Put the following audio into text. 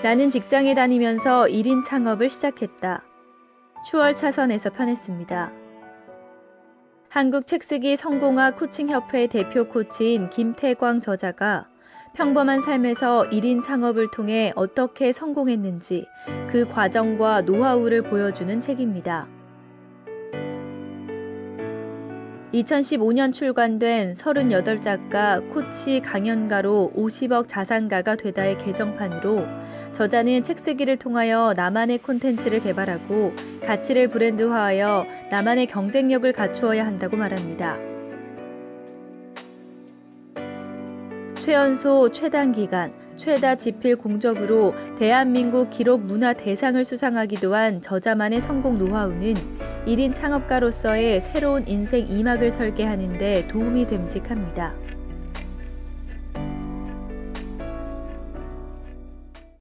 나는 직장에 다니면서 1인 창업을 시작했다. 추월 차선에서 편했습니다. 한국 책쓰기 성공학 코칭협회 대표 코치인 김태광 저자가 평범한 삶에서 1인 창업을 통해 어떻게 성공했는지 그 과정과 노하우를 보여주는 책입니다. 2015년 출간된 38작가 코치 강연가로 50억 자산가가 되다의 개정판으로 저자는 책 쓰기를 통하여 나만의 콘텐츠를 개발하고 가치를 브랜드화하여 나만의 경쟁력을 갖추어야 한다고 말합니다. 최연소 최단 기간 최다 지필 공적으로 대한민국 기록 문화 대상을 수상하기도 한 저자만의 성공 노하우는 1인 창업가로서의 새로운 인생 이막을 설계하는 데 도움이 됨직합니다.